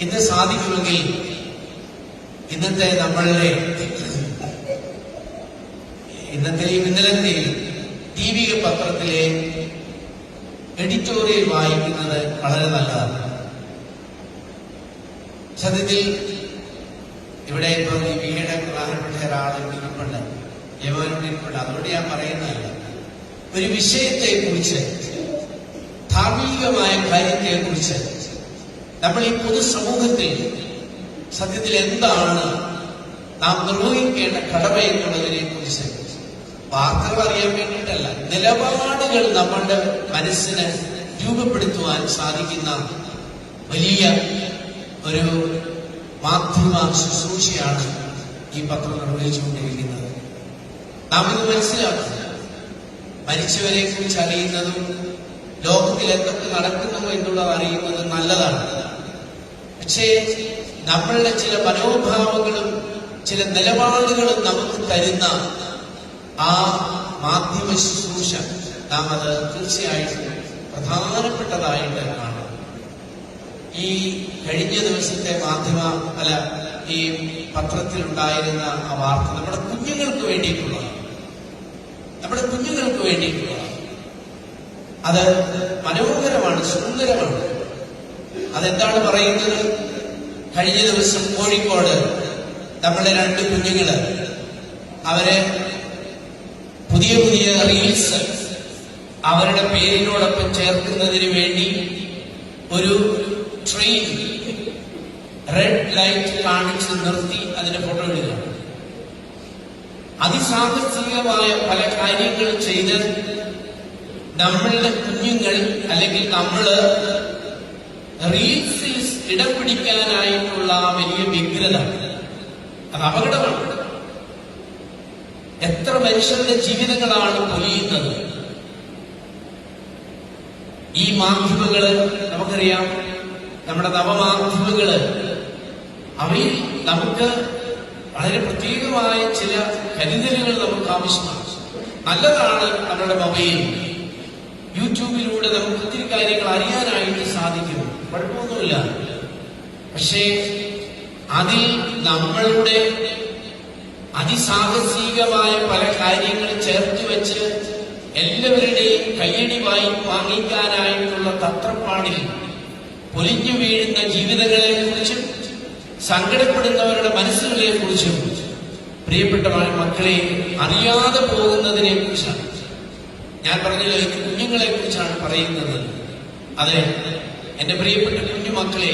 ഇന്ന് സാധിക്കുമെങ്കിൽ ഇന്നത്തെ നമ്മളുടെ ഇന്നത്തെയും ഇന്നലത്തെയും ദീപിക പത്രത്തിലെ എഡിറ്റോറിയൽ വായിക്കുന്നത് വളരെ നല്ലതാണ്. സത്യത്തിൽ ഇവിടെ ഇപ്പൊ ദീപികയുടെ പ്രധാനപ്പെട്ട ഒരാൾ ഇരിപ്പുണ്ട്. യവനോട് ഇരിപ്പുണ്ട്. അതുകൊണ്ട് ഞാൻ പറയുന്നതല്ല. ഒരു വിഷയത്തെ കുറിച്ച് ധാർമ്മികമായ കാര്യത്തെ കുറിച്ച് നമ്മൾ ഈ പൊതു പൊതുസമൂഹത്തിൽ സത്യത്തിൽ എന്താണ് നാം നിർവഹിക്കേണ്ട കടമ എന്നുള്ളതിനെ കുറിച്ച് വാർത്തകൾ അറിയാൻ വേണ്ടിയിട്ടല്ല നിലപാടുകൾ നമ്മളുടെ മനസ്സിന് രൂപപ്പെടുത്തുവാൻ സാധിക്കുന്ന വലിയ ഒരു മാധ്യമ ശുശ്രൂഷയാണ് ഈ പത്രം നിർവഹിച്ചുകൊണ്ടിരിക്കുന്നത്. നാം ഇത് മനസ്സിലാക്കുക മരിച്ചവരെ കുറിച്ച് അറിയുന്നതും ലോകത്തിൽ എന്തൊക്കെ നടക്കുന്നു എന്നുള്ളത് അറിയുന്നത് നല്ലതാണ്. പക്ഷേ നമ്മളുടെ ചില മനോഭാവങ്ങളും ചില നിലപാടുകളും നമുക്ക് തരുന്ന ആ മാധ്യമ ശുശ്രൂഷ നാം അത് തീർച്ചയായിട്ടും പ്രധാനപ്പെട്ടതായിട്ട് കാണും. ഈ കഴിഞ്ഞ ദിവസത്തെ മാധ്യമ അല്ല ഈ പത്രത്തിലുണ്ടായിരുന്ന ആ വാർത്ത നമ്മുടെ കുഞ്ഞുങ്ങൾക്ക് വേണ്ടിയിട്ടുള്ളതാണ്. നമ്മുടെ കുഞ്ഞുങ്ങൾക്ക് വേണ്ടിയിട്ടുള്ളതാണ്. അത് മനോഹരമാണ് സുന്ദരമാണ്. അതെന്താണ് പറയുന്നത്? കഴിഞ്ഞ ദിവസം കോഴിക്കോട് നമ്മുടെ രണ്ട് കുഞ്ഞുങ്ങൾ അവരെ പുതിയ പുതിയ റീൽസ് അവരുടെ പേരിനോടൊപ്പം ചേർക്കുന്നതിന് വേണ്ടി ഒരു ട്രെയിൻ റെഡ് ലൈറ്റ് കാണിച്ച് നിർത്തി അതിന്റെ ഫോട്ടോ എടുക്കുക അതിസാഹസികമായ പല കാര്യങ്ങൾ ചെയ്ത് നമ്മളുടെ കുഞ്ഞുങ്ങൾ അല്ലെങ്കിൽ നമ്മൾ റീൽസിൽ ഇടം പിടിക്കാനായിട്ടുള്ള വലിയ വ്യഗ്രത. അത് അപകടമാണ്. എത്ര മനുഷ്യരുടെ ജീവിതങ്ങളാണ് പൊലിയുന്നത്? ഈ മാധ്യമങ്ങൾ നമുക്കറിയാം നമ്മുടെ നവമാധ്യമങ്ങൾ അവയിൽ നമുക്ക് വളരെ പ്രത്യേകമായ ചില കരുതലുകൾ നമുക്ക് ആവശ്യമാണ്. നല്ലതാണ് നമ്മുടെ മൊബൈൽ. യൂട്യൂബിലൂടെ നമുക്ക് ഒത്തിരി കാര്യങ്ങൾ അറിയാനായിട്ട് സാധിക്കും. കുഴപ്പമൊന്നുമില്ല. പക്ഷേ അതിൽ നമ്മളുടെ അതിസാഹസികമായ പല കാര്യങ്ങൾ ചേർത്ത് വെച്ച് എല്ലാവരുടെയും കയ്യടി വായി വാങ്ങിക്കാനായിട്ടുള്ള തത്രപ്പാടിൽ പൊലിഞ്ഞു വീഴുന്ന ജീവിതങ്ങളെ കുറിച്ചും സങ്കടപ്പെടുന്നവരുടെ മനസ്സുകളെ കുറിച്ചും പ്രിയപ്പെട്ട മക്കളെ അറിയാതെ പോകുന്നതിനെ കുറിച്ചാണ് ഞാൻ പറഞ്ഞില്ല കുഞ്ഞുങ്ങളെ കുറിച്ചാണ് പറയുന്നത്. അതെ എന്റെ പ്രിയപ്പെട്ട കുഞ്ഞുമക്കളെ